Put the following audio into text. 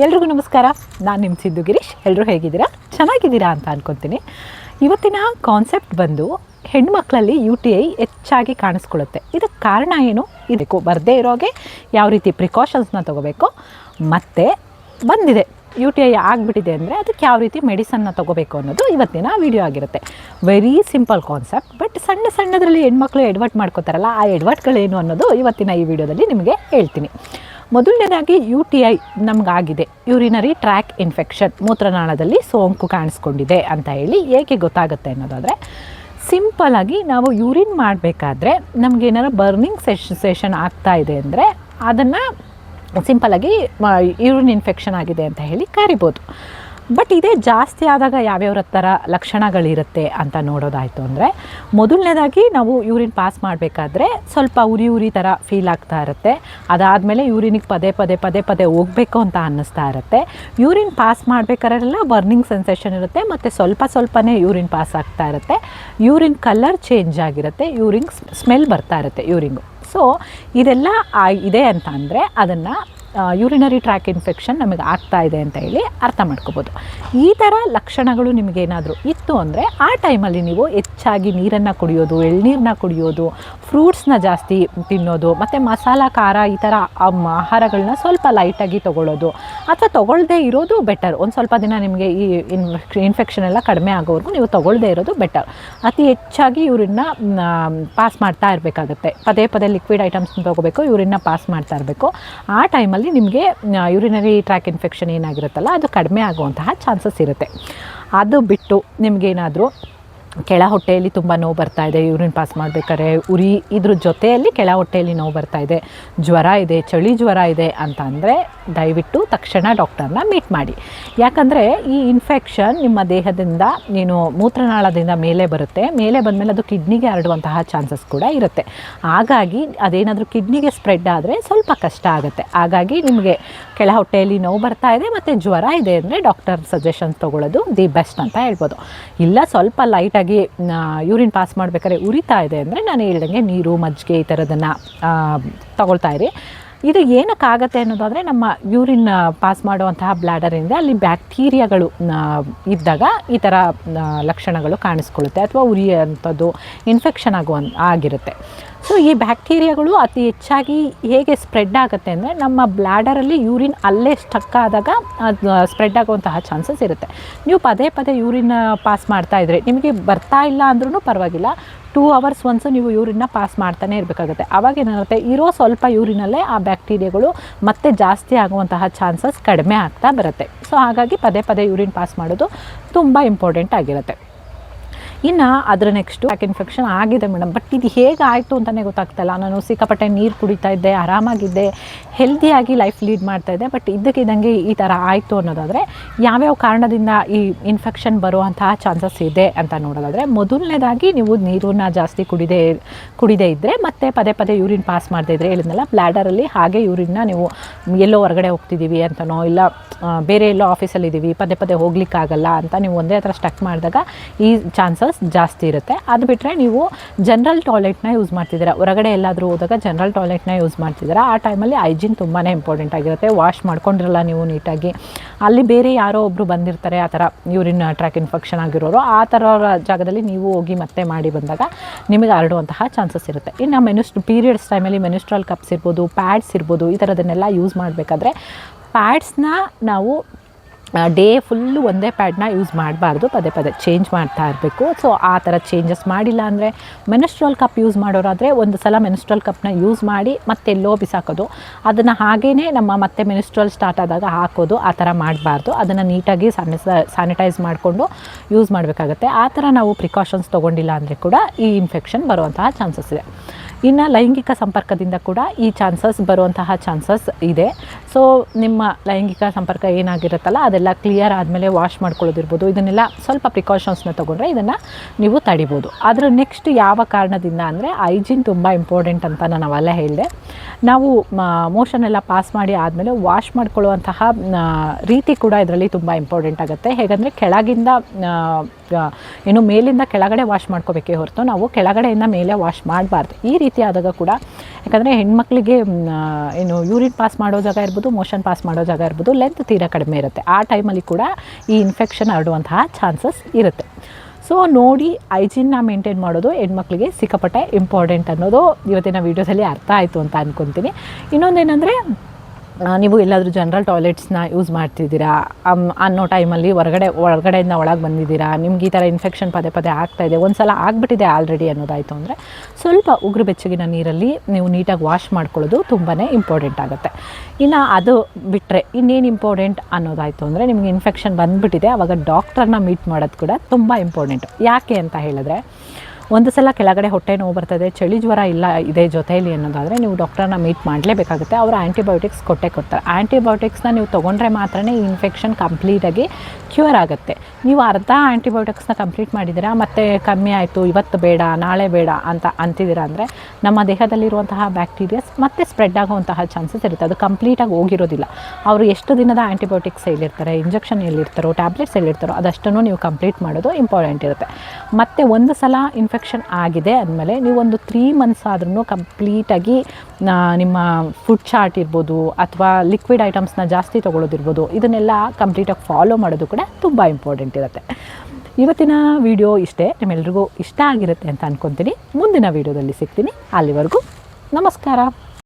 ಎಲ್ರಿಗೂ ನಮಸ್ಕಾರ. ನಾನು ನಿಮ್ಮ ಸಿದ್ದು ಗಿರೀಶ್. ಎಲ್ಲರೂ ಹೇಗಿದ್ದೀರಾ? ಚೆನ್ನಾಗಿದ್ದೀರಾ ಅಂತ ಅಂದ್ಕೊತೀನಿ ಇವತ್ತಿನ ಕಾನ್ಸೆಪ್ಟ್ ಬಂದು ಹೆಣ್ಮಕ್ಳಲ್ಲಿ ಯು ಟಿ ಐ ಹೆಚ್ಚಾಗಿ ಕಾಣಿಸ್ಕೊಳ್ಳುತ್ತೆ. ಇದಕ್ಕೆ ಕಾರಣ ಏನು? ಇದಕ್ಕೂ ಬರದೇ ಇರೋಗೆ ಯಾವ ರೀತಿ ಪ್ರಿಕಾಷನ್ಸ್ನ ತೊಗೋಬೇಕು? ಮತ್ತು ಬಂದಿದೆ. ಯು ಟಿ ಐ ಆಗಿಬಿಟ್ಟಿದೆ ಅಂದರೆ ಅದಕ್ಕೆ ಯಾವ ರೀತಿ ಮೆಡಿಸನ್ನ ತೊಗೋಬೇಕು ಅನ್ನೋದು ಇವತ್ತಿನ ವಿಡಿಯೋ ಆಗಿರುತ್ತೆ. ವೆರಿ ಸಿಂಪಲ್ ಕಾನ್ಸೆಪ್ಟ್ ಬಟ್ ಸಣ್ಣ ಸಣ್ಣದರಲ್ಲಿ ಹೆಣ್ಮಕ್ಳು ಎಡ್ವರ್ಟ್ ಮಾಡ್ಕೋತಾರಲ್ಲ, ಆ ಎಡ್ವರ್ಟ್ಗಳೇನು ಅನ್ನೋದು ಇವತ್ತಿನ ಈ ವಿಡಿಯೋದಲ್ಲಿ ನಿಮಗೆ ಹೇಳ್ತೀನಿ. ಮೊದಲನೇದಾಗಿ U T I ನಮಗಾಗಿದೆ. Urinary tract infection. ಮೂತ್ರನಾಳದಲ್ಲಿ ಸೋಂಕು ಕಾಣಿಸ್ಕೊಂಡಿದೆ ಅಂತ ಹೇಳಿ ಏಕೆ ಗೊತ್ತಾಗುತ್ತೆ ಅನ್ನೋದಾದರೆ ಸಿಂಪಲಾಗಿ ನಾವು ಯೂರಿನ್ ಮಾಡಬೇಕಾದ್ರೆ ನಮಗೇನಾರು ಬರ್ನಿಂಗ್ ಸೆಶ್, ಸೆಷನ್ ಆಗ್ತಾ ಇದೆ ಅಂದರೆ ಅದನ್ನು ಸಿಂಪಲಾಗಿ ಯೂರಿನ್ ಇನ್ಫೆಕ್ಷನ್ ಆಗಿದೆ ಅಂತ ಹೇಳಿ ಕರಿಬೋದು. ಬಟ್ ಇದೇ ಜಾಸ್ತಿ ಆದಾಗ ಯಾವ್ಯಾವ ಥರ ಲಕ್ಷಣಗಳಿರುತ್ತೆ ಅಂತ ನೋಡೋದಾಯಿತು ಅಂದರೆ, ಮೊದಲನೇದಾಗಿ ನಾವು ಯೂರಿನ್ ಪಾಸ್ ಮಾಡಬೇಕಾದ್ರೆ ಸ್ವಲ್ಪ ಉರಿ ಉರಿ ಥರ ಫೀಲ್ ಆಗ್ತಾ ಇರುತ್ತೆ. ಅದಾದಮೇಲೆ ಯೂರಿನಿಗೆ ಪದೇ ಪದೇ ಪದೇ ಪದೇ ಹೋಗಬೇಕು ಅಂತ ಅನ್ನಿಸ್ತಾ ಇರುತ್ತೆ. ಯೂರಿನ್ ಪಾಸ್ ಮಾಡಬೇಕಾದ್ರೆಲ್ಲ ಬರ್ನಿಂಗ್ ಸೆನ್ಸೇಷನ್ ಇರುತ್ತೆ ಮತ್ತು ಸ್ವಲ್ಪ ಸ್ವಲ್ಪನೇ ಯೂರಿನ್ ಪಾಸ್ ಆಗ್ತಾ ಇರುತ್ತೆ. ಯೂರಿನ್ ಕಲರ್ ಚೇಂಜ್ ಆಗಿರುತ್ತೆ ಯೂರಿನ್ ಸ್ಮೆಲ್ ಬರ್ತಾ ಇರುತ್ತೆ ಯೂರಿಂಗು ಸೊ ಇದೆಲ್ಲ ಇದೆ ಅಂತ ಅಂದರೆ ಅದನ್ನು ಯೂರಿನರಿ ಟ್ರ್ಯಾಕ್ ಇನ್ಫೆಕ್ಷನ್ ನಮಗೆ ಆಗ್ತಾ ಇದೆ ಅಂತ ಹೇಳಿ ಅರ್ಥ ಮಾಡ್ಕೋಬೋದು. ಈ ಥರ ಲಕ್ಷಣಗಳು ನಿಮಗೇನಾದರೂ ಇತ್ತು ಅಂದರೆ ಆ ಟೈಮಲ್ಲಿ ನೀವು ಹೆಚ್ಚಾಗಿ ನೀರನ್ನು ಕುಡಿಯೋದು ಎಳ್ನೀರನ್ನ ಕುಡಿಯೋದು ಫ್ರೂಟ್ಸ್ನ ಜಾಸ್ತಿ ತಿನ್ನೋದು, ಮತ್ತು ಮಸಾಲ, ಖಾರ ಈ ಥರ ಆಹಾರಗಳನ್ನ ಸ್ವಲ್ಪ ಲೈಟಾಗಿ ತೊಗೊಳ್ಳೋದು, ಅಥವಾ ತೊಗೊಳ್ಳದೇ ಇರೋದು ಬೆಟರ್ ಒಂದು ಸ್ವಲ್ಪ ದಿನ ನಿಮಗೆ ಈ ಇನ್ ಇನ್ಫೆಕ್ಷನ್ ಎಲ್ಲ ಕಡಿಮೆ ಆಗೋವರೆಗೂ ನೀವು ತೊಗೊಳ್ಳದೇ ಇರೋದು ಬೆಟರ್ ಅತಿ ಹೆಚ್ಚಾಗಿ ಇವರನ್ನ ಪಾಸ್ ಮಾಡ್ತಾ ಇರಬೇಕಾಗುತ್ತೆ. ಪದೇ ಪದೇ ಲಿಕ್ವಿಡ್ ಐಟಮ್ಸ್ನ ತೊಗೋಬೇಕು ಇವರನ್ನ ಪಾಸ್ ಮಾಡ್ತಾ ಇರಬೇಕು. ಆ ಟೈಮಲ್ಲಿ ನಿಮಗೆ ಯೂರಿನರಿ ಟ್ರ್ಯಾಕ್ ಇನ್ಫೆಕ್ಷನ್ ಏನಾಗಿರುತ್ತಲ್ಲ ಅದು ಕಡಿಮೆ ಆಗುವಂತಹ ಚಾನ್ಸಸ್ ಇರುತ್ತೆ. ಅದು ಬಿಟ್ಟು ನಿಮಗೇನಾದರೂ ಕೆಳ ಹೊಟ್ಟೆಯಲ್ಲಿ ತುಂಬ ನೋವು ಬರ್ತಾ ಇದೆ, ಯೂರಿನ್ ಪಾಸ್ ಮಾಡಬೇಕಾದ್ರೆ ಉರಿ ಇದ್ರ ಜೊತೆಯಲ್ಲಿ ಕೆಳ ಹೊಟ್ಟೆಯಲ್ಲಿ ನೋವು ಬರ್ತಾ ಇದೆ. ಜ್ವರ ಇದೆ, ಚಳಿ ಜ್ವರ ಇದೆ ಅಂತ ಅಂದರೆ ದಯವಿಟ್ಟು ತಕ್ಷಣ ಡಾಕ್ಟರ್ನ ಮೀಟ್ ಮಾಡಿ. ಯಾಕಂದರೆ ಈ ಇನ್ಫೆಕ್ಷನ್ ನಿಮ್ಮ ದೇಹದಿಂದ ನೀನು ಮೂತ್ರನಾಳದಿಂದ ಮೇಲೆ ಬರುತ್ತೆ, ಮೇಲೆ ಬಂದಮೇಲೆ ಅದು ಕಿಡ್ನಿಗೆ ಹರಡುವಂತಹ ಚಾನ್ಸಸ್ ಕೂಡ ಇರುತ್ತೆ. ಹಾಗಾಗಿ ಅದೇನಾದರೂ ಕಿಡ್ನಿಗೆ ಸ್ಪ್ರೆಡ್ ಆದರೆ ಸ್ವಲ್ಪ ಕಷ್ಟ ಆಗುತ್ತೆ. ಹಾಗಾಗಿ ನಿಮಗೆ ಕೆಳ ಹೊಟ್ಟೆಯಲ್ಲಿ ನೋವು ಬರ್ತಾ ಇದೆ ಮತ್ತು ಜ್ವರ ಇದೆ ಅಂದರೆ ಡಾಕ್ಟರ್ ಸಜೆಷನ್ಸ್ ತೊಗೊಳ್ಳೋದು ದಿ ಬೆಸ್ಟ್ ಅಂತ ಹೇಳ್ಬೋದು. ಇಲ್ಲ, ಸ್ವಲ್ಪ ಲೈಟಾಗಿ ಯೂರಿನ್ ಪಾಸ್ ಮಾಡಬೇಕಾದ್ರೆ ಉರಿತಾ ಇದೆ ಅಂದರೆ ನಾನು ಹೇಳ್ದಂಗೆ ನೀರು, ಮಜ್ಜಿಗೆ ಈ ಥರದನ್ನು ತಗೊಳ್ತಾ ಇರಿ. ಇದು ಏನಕ್ಕಾಗತ್ತೆ ಅನ್ನೋದಾದರೆ ನಮ್ಮ ಯೂರಿನ್ ಪಾಸ್ ಮಾಡುವಂತಹ ಬ್ಲ್ಯಾಡರಿಂದ ಅಲ್ಲಿ ಬ್ಯಾಕ್ಟೀರಿಯಾಗಳು ಇದ್ದಾಗ ಈ ಥರ ಲಕ್ಷಣಗಳು ಕಾಣಿಸ್ಕೊಳ್ಳುತ್ತೆ ಅಥವಾ ಉರಿಯುವಂಥದ್ದು ಇನ್ಫೆಕ್ಷನ್ ಆಗುವ ಆಗಿರುತ್ತೆ. ಸೊ ಈ ಬ್ಯಾಕ್ಟೀರಿಯಾಗಳು ಅತಿ ಹೆಚ್ಚಾಗಿ ಹೇಗೆ ಸ್ಪ್ರೆಡ್ ಆಗುತ್ತೆ ಅಂದರೆ ನಮ್ಮ ಬ್ಲ್ಯಾಡರಲ್ಲಿ ಯೂರಿನ್ ಅಲ್ಲೇ ಸ್ಟಕ್ ಆದಾಗ ಅದು ಸ್ಪ್ರೆಡ್ ಆಗುವಂತಹ ಚಾನ್ಸಸ್ ಇರುತ್ತೆ. ನೀವು ಪದೇ ಪದೇ ಯೂರಿನ್ ಪಾಸ್ ಮಾಡ್ತಾ ಇದ್ರೆ ನಿಮಗೆ ಬರ್ತಾ ಇಲ್ಲ ಅಂದ್ರೂ ಪರವಾಗಿಲ್ಲ. ಟೂ ಅವರ್ಸ್ ಒನ್ಸು ನೀವು ಯೂರಿನ್ನ ಪಾಸ್ ಮಾಡ್ತಾನೆ ಇರಬೇಕಾಗುತ್ತೆ. ಆವಾಗ ಏನಾಗುತ್ತೆ? ಇರೋ ಸ್ವಲ್ಪ ಯೂರಿನಲ್ಲೇ ಆ ಬ್ಯಾಕ್ಟೀರಿಯಾಗಳು ಮತ್ತೆ ಜಾಸ್ತಿ ಆಗುವಂತಹ ಚಾನ್ಸಸ್ ಕಡಿಮೆ ಆಗ್ತಾ ಬರುತ್ತೆ. ಸೊ ಹಾಗಾಗಿ ಪದೇ ಪದೇ ಯೂರಿನ್ ಪಾಸ್ ಮಾಡೋದು ತುಂಬ ಇಂಪಾರ್ಟೆಂಟ್ ಆಗಿರುತ್ತೆ. ಇನ್ನು ಅದರ ನೆಕ್ಸ್ಟು ಯಾಕೆ ಇನ್ಫೆಕ್ಷನ್ ಆಗಿದೆ ಮೇಡಮ್ ಬಟ್ ಇದು ಹೇಗೆ ಆಯಿತು ಅಂತಲೇ ಗೊತ್ತಾಗ್ತಾಯಿಲ್ಲ ನಾನು ಸಿಕ್ಕಾಪಟ್ಟೆ ನೀರು ಕುಡಿತಾ ಇದ್ದೆ, ಆರಾಮಾಗಿದ್ದೆ ಹೆಲ್ದಿಯಾಗಿ ಲೈಫ್ ಲೀಡ್ ಮಾಡ್ತಾ ಇದ್ದೆ. ಬಟ್ ಇದ್ದಕ್ಕಿದ್ದಂಗೆ ಈ ಥರ ಆಯಿತು ಅನ್ನೋದಾದರೆ, ಯಾವ್ಯಾವ ಕಾರಣದಿಂದ ಈ ಇನ್ಫೆಕ್ಷನ್ ಬರುವಂತಹ ಚಾನ್ಸಸ್ ಇದೆ ಅಂತ ನೋಡೋದಾದರೆ, ಮೊದಲನೇದಾಗಿ ನೀವು ನೀರನ್ನ ಜಾಸ್ತಿ ಕುಡಿದೇ ಕುಡಿದೇ ಇದ್ದರೆ ಮತ್ತೆ ಪದೇ ಪದೇ ಯೂರಿನ್ ಪಾಸ್ ಮಾಡದೇ ಇದ್ದರೆ ಹೇಳಿದ್ನಲ್ಲ ಬ್ಲ್ಯಾಡರಲ್ಲಿ ಹಾಗೆ ಯೂರಿನ್ನ ನೀವು ಎಲ್ಲೋ ಹೊರಗಡೆ ಹೋಗ್ತಿದ್ದೀವಿ ಅಂತನೋ, ಇಲ್ಲ ಬೇರೆ ಎಲ್ಲೋ ಆಫೀಸಲ್ಲಿ ಇದ್ದೀವಿ ಪದೇ ಪದೇ ಹೋಗ್ಲಿಕ್ಕಾಗಲ್ಲ ಅಂತ ನೀವು ಒಂದೇ ಹತ್ರ ಸ್ಟಕ್ ಮಾಡಿದಾಗ ಈ ಚಾನ್ಸಸ್ ಜಾಸ್ತಿ ಇರುತ್ತೆ. ಅದು ಬಿಟ್ಟರೆ ನೀವು ಜನರಲ್ ಟಾಯ್ಲೆಟ್ನ ಯೂಸ್ ಮಾಡ್ತಿದ್ದೀರಾ. ಹೊರಗಡೆ ಎಲ್ಲಾದರೂ ಹೋದಾಗ ಜನರಲ್ ಟಾಯ್ಲೆಟ್ನ ಯೂಸ್ ಮಾಡ್ತಿದ್ದೀರಾ. ಆ ಟೈಮಲ್ಲಿ ಹೈಜಿನ್ ತುಂಬಾ ಇಂಪಾರ್ಟೆಂಟ್ ಆಗಿರುತ್ತೆ. ವಾಶ್ ಮಾಡ್ಕೊಂಡಿರಲ್ಲ ನೀವು ನೀಟಾಗಿ ಅಲ್ಲಿ ಬೇರೆ ಯಾರೋ ಒಬ್ಬರು ಬಂದಿರ್ತಾರೆ, ಆ ಥರ ಯೂರಿನ್ ಟ್ರ್ಯಾಕ್ ಇನ್ಫೆಕ್ಷನ್ ಆಗಿರೋರು, ಆ ಥರ ಜಾಗದಲ್ಲಿ ನೀವು ಹೋಗಿ ಮತ್ತೆ ಮಾಡಿ ಬಂದಾಗ ನಿಮಗೆ ಹರಡುವಂತಹ ಚಾನ್ಸಸ್ ಇರುತ್ತೆ. ಇನ್ನು ಮೆನುಸ್ ಪೀರಿಯಡ್ಸ್ ಟೈಮಲ್ಲಿ ಮೆನುಸ್ಟ್ರಲ್ ಕಪ್ಸ್ ಇರ್ಬೋದು ಪ್ಯಾಡ್ಸ್ ಇರ್ಬೋದು, ಈ ಥರದನ್ನೆಲ್ಲ ಯೂಸ್ ಮಾಡಬೇಕಾದ್ರೆ ಪ್ಯಾಡ್ಸ್ನ ನಾವು ಡೇ ಫುಲ್ಲು ಒಂದೇ ಪ್ಯಾಡ್ನ ಯೂಸ್ ಮಾಡಬಾರ್ದು, ಪದೇ ಪದೇ ಚೇಂಜ್ ಮಾಡ್ತಾ ಇರಬೇಕು. ಸೊ ಆ ಥರ ಚೇಂಜಸ್ ಮಾಡಿಲ್ಲ ಅಂದರೆ ಮೆನಿಸ್ಟ್ರಲ್ ಕಪ್ ಯೂಸ್ ಮಾಡೋರಾದರೆ ಒಂದು ಸಲ ಮೆನಿಸ್ಟ್ರಲ್ ಕಪ್ನ ಯೂಸ್ ಮಾಡಿ ಮತ್ತೆ ಎಲ್ಲೋ ಬಿಸಾಕೋದು. ಅದನ್ನು ಹಾಗೇ ನಮ್ಮ ಮತ್ತೆ ಮೆನಿಸ್ಟ್ರಲ್ ಸ್ಟಾರ್ಟ್ ಆದಾಗ ಹಾಕೋದು, ಆ ಥರ ಮಾಡಬಾರ್ದು. ಅದನ್ನು ನೀಟಾಗಿ ಸ್ಯಾನಿಟೈಸ್ ಮಾಡಿಕೊಂಡು ಯೂಸ್ ಮಾಡಬೇಕಾಗತ್ತೆ. ಆ ಥರ ನಾವು ಪ್ರಿಕಾಷನ್ಸ್ ತೊಗೊಂಡಿಲ್ಲ ಅಂದರೆ ಕೂಡ ಈ ಇನ್ಫೆಕ್ಷನ್ ಬರುವಂತಹ ಚಾನ್ಸಸ್ ಇದೆ. ಇನ್ನು ಲೈಂಗಿಕ ಸಂಪರ್ಕದಿಂದ ಕೂಡ ಈ ಚಾನ್ಸಸ್ ಬರುವಂತಹ ಚಾನ್ಸಸ್ ಇದೆ. ಸೊ ನಿಮ್ಮ ಲೈಂಗಿಕ ಸಂಪರ್ಕ ಏನಾಗಿರುತ್ತಲ್ಲ, ಅದೆಲ್ಲ ಕ್ಲಿಯರ್ ಆದಮೇಲೆ ವಾಶ್ ಮಾಡ್ಕೊಳ್ಳೋದಿರ್ಬೋದು. ಇದನ್ನೆಲ್ಲ ಸ್ವಲ್ಪ ಪ್ರಿಕಾಷನ್ಸ್ನ ತೊಗೊಂಡ್ರೆ ಇದನ್ನು ನೀವು ತಡಿಬೋದು. ಆದರೆ ನೆಕ್ಸ್ಟ್ ಯಾವ ಕಾರಣದಿಂದ ಅಂದರೆ ಹೈಜಿನ್ ತುಂಬ ಇಂಪಾರ್ಟೆಂಟ್ ಅಂತ ನಾನು ಅವೆಲ್ಲ ಹೇಳಿದೆ. ನಾವು ಮೋಷನ್ ಎಲ್ಲ ಪಾಸ್ ಮಾಡಿ ಆದಮೇಲೆ ವಾಶ್ ಮಾಡ್ಕೊಳ್ಳುವಂತಹ ರೀತಿ ಕೂಡ ಇದರಲ್ಲಿ ತುಂಬ ಇಂಪಾರ್ಟೆಂಟ್ ಆಗುತ್ತೆ. ಹೇಗಂದರೆ ಕೆಳಗಿಂದ ಏನು ಮೇಲಿಂದ ಕೆಳಗಡೆ ವಾಶ್ ಮಾಡ್ಕೋಬೇಕೇ ಹೊರತು ನಾವು ಕೆಳಗಡೆಯಿಂದ ಮೇಲೆ ವಾಶ್ ಮಾಡಬಾರ್ದು. ಈ ರೀತಿ ಆದಾಗ ಕೂಡ ಯಾಕಂದರೆ ಹೆಣ್ಮಕ್ಳಿಗೆ ಏನು ಯೂರಿನ್ ಪಾಸ್ ಮಾಡೋ ಜಾಗ ಇರ್ಬೋದು ಮೋಷನ್ ಪಾಸ್ ಮಾಡೋ ಜಾಗ ಇರ್ಬೋದು ಲೆಂತ್ ತೀರಾ ಕಡಿಮೆ ಇರುತ್ತೆ. ಆ ಟೈಮಲ್ಲಿ ಕೂಡ ಈ ಇನ್ಫೆಕ್ಷನ್ ಹರಡುವಂತಹ ಚಾನ್ಸಸ್ ಇರುತ್ತೆ. ಸೊ ನೋಡಿ ಐಜಿನ್ನ ಮೇಂಟೈನ್ ಮಾಡೋದು ಹೆಣ್ಮಕ್ಳಿಗೆ ಸಿಕ್ಕಾಪಟ್ಟೆ ಇಂಪಾರ್ಟೆಂಟ್ ಅನ್ನೋದು ಇವತ್ತಿನ ವೀಡಿಯೋದಲ್ಲಿ ಅರ್ಥ ಆಯಿತು ಅಂತ ಅಂದ್ಕೊತೀನಿ ಇನ್ನೊಂದೇನೆಂದರೆ ನೀವು ಎಲ್ಲಾದರೂ ಜನರಲ್ ಟಾಯ್ಲೆಟ್ಸ್ನ ಯೂಸ್ ಮಾಡ್ತಿದ್ದೀರಾ? ಅನ್ನೋ ಟೈಮಲ್ಲಿ ಹೊರಗಡೆ, ಹೊರಗಡೆಯಿಂದ ಒಳಗೆ ಬಂದಿದ್ದೀರಾ? ನಿಮ್ಗೆ ಈ ಥರ ಇನ್ಫೆಕ್ಷನ್ ಪದೇ ಪದೇ ಆಗ್ತಾ ಇದೆ. ಒಂದು ಸಲ ಆಗಿಬಿಟ್ಟಿದೆ ಆಲ್ರೆಡಿ ಅನ್ನೋದಾಯಿತು ಅಂದರೆ ಸ್ವಲ್ಪ ಉಗುರು ಬೆಚ್ಚಗಿನ ನೀರಲ್ಲಿ ನೀವು ನೀಟಾಗಿ ವಾಶ್ ಮಾಡ್ಕೊಳ್ಳೋದು ತುಂಬಾ ಇಂಪಾರ್ಟೆಂಟ್ ಆಗುತ್ತೆ. ಇನ್ನು ಅದು ಬಿಟ್ಟರೆ ಇನ್ನೇನು ಇಂಪಾರ್ಟೆಂಟ್ ಅನ್ನೋದಾಯಿತು ಅಂದರೆ ನಿಮಗೆ ಇನ್ಫೆಕ್ಷನ್ ಬಂದುಬಿಟ್ಟಿದೆ. ಆವಾಗ ಡಾಕ್ಟರ್ನ ಮೀಟ್ ಮಾಡೋದು ಕೂಡ ತುಂಬ ಇಂಪಾರ್ಟೆಂಟ್ ಯಾಕೆ ಅಂತ ಹೇಳಿದ್ರೆ ಒಂದು ಸಲ ಕೆಳಗಡೆ ಹೊಟ್ಟೆ ನೋವು ಬರ್ತದೆ, ಚಳಿ ಜ್ವರ ಇಲ್ಲ ಇದೆ ಜೊತೆಯಲ್ಲಿ ಅನ್ನೋದಾದರೆ ನೀವು ಡಾಕ್ಟರ್ನ ಮೀಟ್ ಮಾಡಲೇಬೇಕಾಗುತ್ತೆ. ಅವರು ಆ್ಯಂಟಿಬಯೋಟಿಕ್ಸ್ ಕೊಟ್ಟೆ ಕೊಡ್ತಾರೆ. ಆ್ಯಂಟಿಬಯೋಟಿಕ್ಸ್ನ ನೀವು ತೊಗೊಂಡ್ರೆ ಮಾತ್ರ ಈ ಇನ್ಫೆಕ್ಷನ್ ಕಂಪ್ಲೀಟಾಗಿ ಕ್ಯೂರ್ ಆಗುತ್ತೆ. ನೀವು ಅರ್ಧ ಆ್ಯಂಟಿಬಯೋಟಿಕ್ಸ್ನ ಕಂಪ್ಲೀಟ್ ಮಾಡಿದ್ದೀರಾ, ಮತ್ತು ಕಮ್ಮಿ ಆಯಿತು, ಇವತ್ತು ಬೇಡ, ನಾಳೆ ಬೇಡ ಅಂತ ಅಂತಿದ್ದೀರಾ ಅಂದರೆ ನಮ್ಮ ದೇಹದಲ್ಲಿರುವಂತಹ ಬ್ಯಾಕ್ಟೀರಿಯಾಸ್ ಮತ್ತೆ ಸ್ಪ್ರೆಡ್ ಆಗುವಂತಹ ಚಾನ್ಸಸ್ ಇರುತ್ತೆ. ಅದು ಕಂಪ್ಲೀಟಾಗಿ ಹೋಗಿರೋದಿಲ್ಲ. ಅವರು ಎಷ್ಟು ದಿನದ ಆ್ಯಂಟಿಬಯೋಟಿಕ್ಸ್ ಎಲ್ಲಿರ್ತಾರೆ ಇಂಜೆಕ್ಷನ್ ಎಲ್ಲಿರ್ತಾರೋ ಟ್ಯಾಬ್ಲೆಟ್ಸ್ ಎಲ್ಲಿರ್ತಾರೋ, ಅದಷ್ಟನ್ನು ನೀವು ಕಂಪ್ಲೀಟ್ ಮಾಡೋದು ಇಂಪಾರ್ಟೆಂಟ್ ಇರುತ್ತೆ. ಮತ್ತು ಒಂದು ಸಲ ಇನ್ಫೆಕ್ಷನ್ ಆಗಿದೆ ಅಂದಮೇಲೆ ನೀವು ಒಂದು ತ್ರೀ ಮಂತ್ಸ್ ಆದ್ರೂ ಕಂಪ್ಲೀಟಾಗಿ ನಿಮ್ಮ ಫುಡ್ ಚಾರ್ಟ್ ಇರ್ಬೋದು ಅಥವಾ ಲಿಕ್ವಿಡ್ ಐಟಮ್ಸ್ನ ಜಾಸ್ತಿ ತೊಗೊಳೋದಿರ್ಬೋದು, ಇದನ್ನೆಲ್ಲ ಕಂಪ್ಲೀಟಾಗಿ ಫಾಲೋ ಮಾಡೋದು ಕೂಡ ತುಂಬ ಇಂಪಾರ್ಟೆಂಟ್ ಇರುತ್ತೆ. ಇವತ್ತಿನ ವಿಡಿಯೋ ಇಷ್ಟೇ, ನಿಮ್ಮೆಲ್ರಿಗೂ ಇಷ್ಟ ಆಗಿರುತ್ತೆ ಅಂತ ಅಂದ್ಕೊತೀನಿ ಮುಂದಿನ ವೀಡಿಯೋದಲ್ಲಿ ಸಿಗ್ತೀನಿ. ಅಲ್ಲಿವರೆಗೂ ನಮಸ್ಕಾರ.